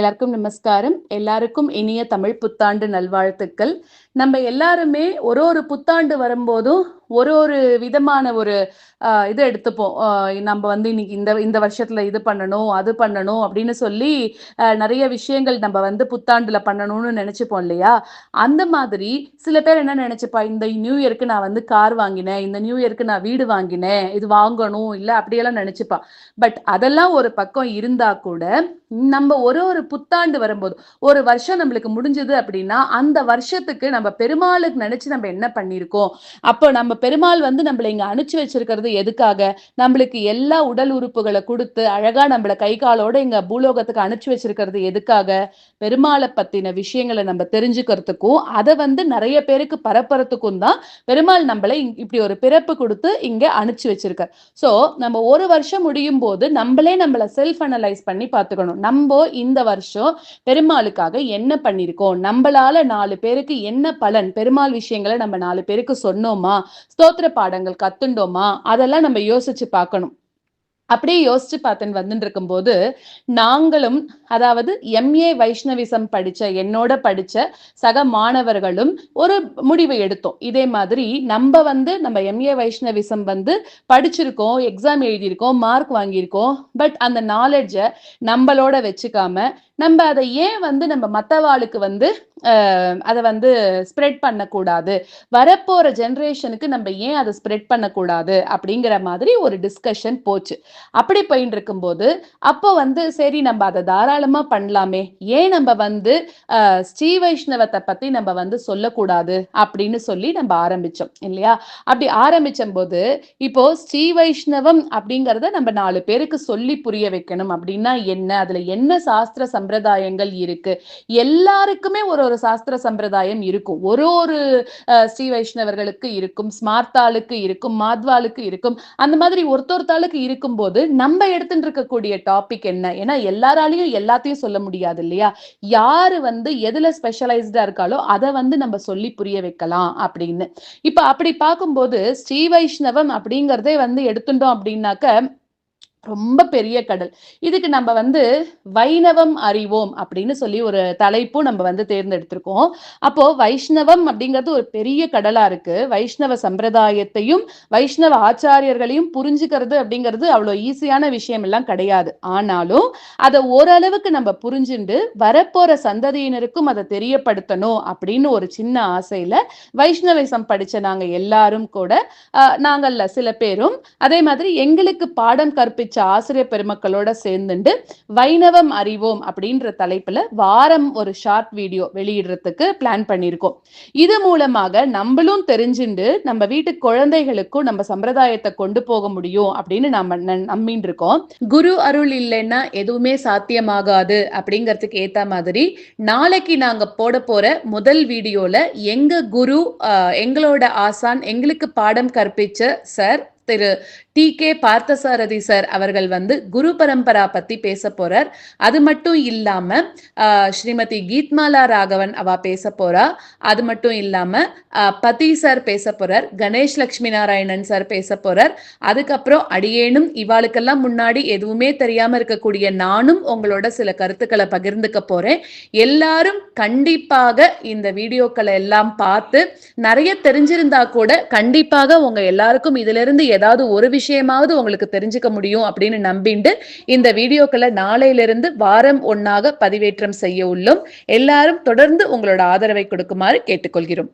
எல்லாருக்கும் நமஸ்காரம். எல்லாருக்கும் இனிய தமிழ் புத்தாண்டு நல்வாழ்த்துக்கள். நம்ம எல்லாருமே ஒரு ஒரு புத்தாண்டு வரும்போதும் ஒரு ஒரு விதமான ஒரு ஆஹ் எடுத்துப்போம். ஆஹ் நம்ம வந்து இன்னைக்கு இந்த இந்த வருஷத்துல இது பண்ணணும் அது பண்ணணும் அப்படின்னு சொல்லி நிறைய விஷயங்கள் நம்ம வந்து புத்தாண்டுல பண்ணணும்னு நினைச்சுப்போம் இல்லையா? அந்த மாதிரி சில பேர் என்ன நினைச்சுப்பா இந்த நியூ இயருக்கு நான் வந்து கார் வாங்கினேன் இந்த நியூ இயருக்கு நான் வீடு வாங்கினேன் இது வாங்கணும் இல்ல அப்படியெல்லாம் நினைச்சுப்பா. பட் அதெல்லாம் ஒரு பக்கம் இருந்தா கூட நம்ம ஒரு ஒரு புத்தாண்டு வரும்போது ஒரு வருஷம் நம்மளுக்கு முடிஞ்சது அப்படின்னா அந்த வருஷத்துக்கு நம்ம பெருமாளுக்கு நினைச்சு நம்ம என்ன பண்ணியிருக்கோம்? அப்போ நம்ம பெருமாள் வந்து நம்மளை இங்க அனுப்பிச்சு வச்சிருக்கிறது எதுக்காக? நம்மளுக்கு எல்லா உடல் உறுப்புகளை கொடுத்து அழகா நம்மள கை காலோட இங்க பூலோகத்துக்கு அனுப்பிச்சு வச்சிருக்கிறது எதுக்காக? பெருமாளை பத்தின விஷயங்களை நம்ம தெரிஞ்சுக்கிறதுக்கும் அதை வந்து நிறைய பேருக்கு பரப்புறதுக்கும் தான் பெருமாள் நம்மளை இப்படி ஒரு பிறப்பு கொடுத்து இங்க அனுப்பிச்சு வச்சிருக்கார். சோ நம்ம ஒரு வருஷம் முடியும் போது நம்மளே நம்மள செல்ஃப் அனலைஸ் பண்ணி பார்த்துக்கணும். நம்ம இந்த வருஷம் பெருமாளுக்காக என்ன பண்ணிருக்கோம் நம்மளால நாலு பேருக்கு என்ன பலன்? பெருமாள் விஷயங்களை நம்ம நாலு பேருக்கு சொன்னோமா? ஸ்தோத்திர பாடங்கள் கத்துண்டோமா? அதெல்லாம் நம்ம யோசிச்சு பார்க்கணும். அப்படியே யோசிச்சு பார்த்துன்னு வந்துட்டு இருக்கும்போது நாங்களும் அதாவது எம்ஏ வைஷ்ணவிசம் படிச்ச என்னோட படிச்ச சக மாணவர்களும் ஒரு முடிவை எடுத்தோம். இதே மாதிரி நம்ம வந்து நம்ம எம்ஏ வைஷ்ணவிசம் வந்து படிச்சிருக்கோம் எக்ஸாம் எழுதியிருக்கோம் மார்க் வாங்கியிருக்கோம் பட் அந்த நாலேஜை நம்மளோட வச்சுக்காம நம்ம அதை ஏன் வந்து நம்ம மற்றவாளுக்கு வந்து அதை வந்து ஸ்ப்ரெட் பண்ணக்கூடாது? வரப்போகிற ஜென்ரேஷனுக்கு நம்ம ஏன் அதை ஸ்ப்ரெட் பண்ணக்கூடாது? அப்படிங்கிற மாதிரி ஒரு டிஸ்கஷன் போச்சு. அப்படி போயின்னு இருக்கும்போது அப்போ வந்து சரி நம்ம அதை தாராளமாக பண்ணலாமே. ஏன் நம்ம வந்து ஸ்ரீ வைஷ்ணவத்தை பற்றி நம்ம வந்து சொல்லக்கூடாது? அப்படின்னு சொல்லி நம்ம ஆரம்பிச்சோம் இல்லையா? அப்படி ஆரம்பிச்ச போது இப்போ ஸ்ரீ வைஷ்ணவம் அப்படிங்கிறத நம்ம நாலு பேருக்கு சொல்லி புரிய வைக்கணும். அப்படின்னா என்ன? அதில் என்ன சாஸ்திர சம்பிரதாயங்கள் இருக்கு. எல்லாருக்குமே ஒரு ஒரு சாஸ்திர சம்பிரதாயம் இருக்கும். ஒரு ஒரு ஸ்ரீ வைஷ்ணவர்களுக்கு இருக்கும் ஸ்மார்த்தாளுக்கு இருக்கும் மாத்வாளுக்கு இருக்கும். அந்த மாதிரி ஒருத்தொருத்தாளுக்கு இருக்கும்போது நம்ம எடுத்துட்டு இருக்கக்கூடிய டாபிக் என்ன? ஏன்னா எல்லாராலையும் எல்லாத்தையும் சொல்ல முடியாது இல்லையா? யாரு வந்து எதுல ஸ்பெஷலைஸ்டா இருக்காளோ அதை வந்து நம்ம சொல்லி புரிய வைக்கலாம் அப்படின்னு. இப்ப அப்படி பார்க்கும்போது ஸ்ரீ வைஷ்ணவம் அப்படிங்கறதே வந்து எடுத்துட்டோம் அப்படின்னாக்க ரொம்ப பெரிய கடல். இதுக்கு நம்ம வந்து வைணவம் அறிவோம் அப்படின்னு சொல்லி ஒரு தலைப்பும் நம்ம வந்து தேர்ந்தெடுத்திருக்கோம். அப்போ வைஷ்ணவம் அப்படிங்கிறது ஒரு பெரிய கடலா இருக்கு. வைஷ்ணவ சம்பிரதாயத்தையும் வைஷ்ணவ ஆச்சாரியர்களையும் புரிஞ்சுக்கிறது அப்படிங்கிறது அவ்வளோ ஈஸியான விஷயம் எல்லாம் கிடையாது. ஆனாலும் அதை ஓரளவுக்கு நம்ம புரிஞ்சுண்டு வரப்போற சந்ததியினருக்கும் அதை தெரியப்படுத்தணும் அப்படின்னு ஒரு சின்ன ஆசையில வைஷ்ணவிசம் படிச்ச நாங்க எல்லாரும் கூட ஆஹ், நாங்கள்ல சில பேரும் அதே மாதிரி எங்களுக்கு பாடம் கற்பிச்ச ஆசிரியர் பெருமக்களோட சேர்ந்துண்டு வைணவம் அறிவோம் அப்படின்ற தலைப்புல வாரம் ஒரு ஷார்ட் வீடியோ வெளியிடுறதுக்கு பிளான் பண்ணியிருக்கோம் இது மூலமாக நம்மளும் தெரிஞ்சுண்டு நம்ம வீட்டு குழந்தைகளுக்கும் நம்ம சம்பிரதாயத்தை கொண்டு போக முடியும் அப்படின்னு நம்ம நம்பின்னு இருக்கோம் குரு அருள் இல்லைன்னா எதுவுமே சாத்தியமாகாது அப்படிங்கறதுக்கு ஏத்த மாதிரி நாளைக்கு நாங்க போட போற முதல் வீடியோல எங்க குரு எங்களோட ஆசான் எங்களுக்கு பாடம் கற்பிச்ச சார் திரு டி கே பார்த்தசாரதி சார் அவர்கள் வந்து குரு பரம்பரா பத்தி பேச போறார். அது மட்டும் இல்லாம ஆஹ், ஸ்ரீமதி கீத்மாலா ராகவன் அவ பேச போறா. அது மட்டும் இல்லாம பதி சார் பேச போறார். கணேஷ் லட்சுமி நாராயணன் சார் பேச போறார். அதுக்கப்புறம் அடியேனும் இவாளுக்கெல்லாம் முன்னாடி எதுவுமே தெரியாம இருக்கக்கூடிய நானும் உங்களோட சில கருத்துக்களை பகிர்ந்துக்க போறேன். எல்லாரும் கண்டிப்பாக இந்த வீடியோக்களை எல்லாம் பார்த்து நிறைய தெரிஞ்சிருந்தா கூட கண்டிப்பாக உங்க எல்லாருக்கும் இதுல இருந்து ஏதாவது ஒரு விஷயமாவது உங்களுக்கு தெரிஞ்சுக்க முடியும் அப்படின்னு நம்பிண்டு இந்த வீடியோக்களை நாளையிலிருந்து வாரம் ஒன்னாக பதிவேற்றம் செய்ய உள்ளோம். எல்லாரும் தொடர்ந்து உங்களோட ஆதரவை கொடுக்குமாறு கேட்டுக்கொள்கிறோம்.